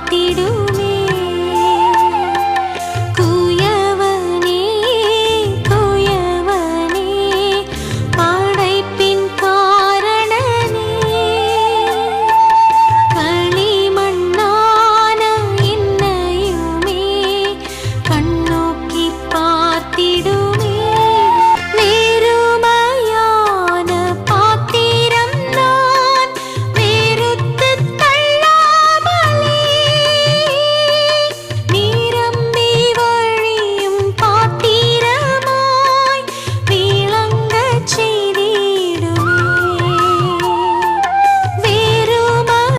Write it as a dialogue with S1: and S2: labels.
S1: காத்திடும்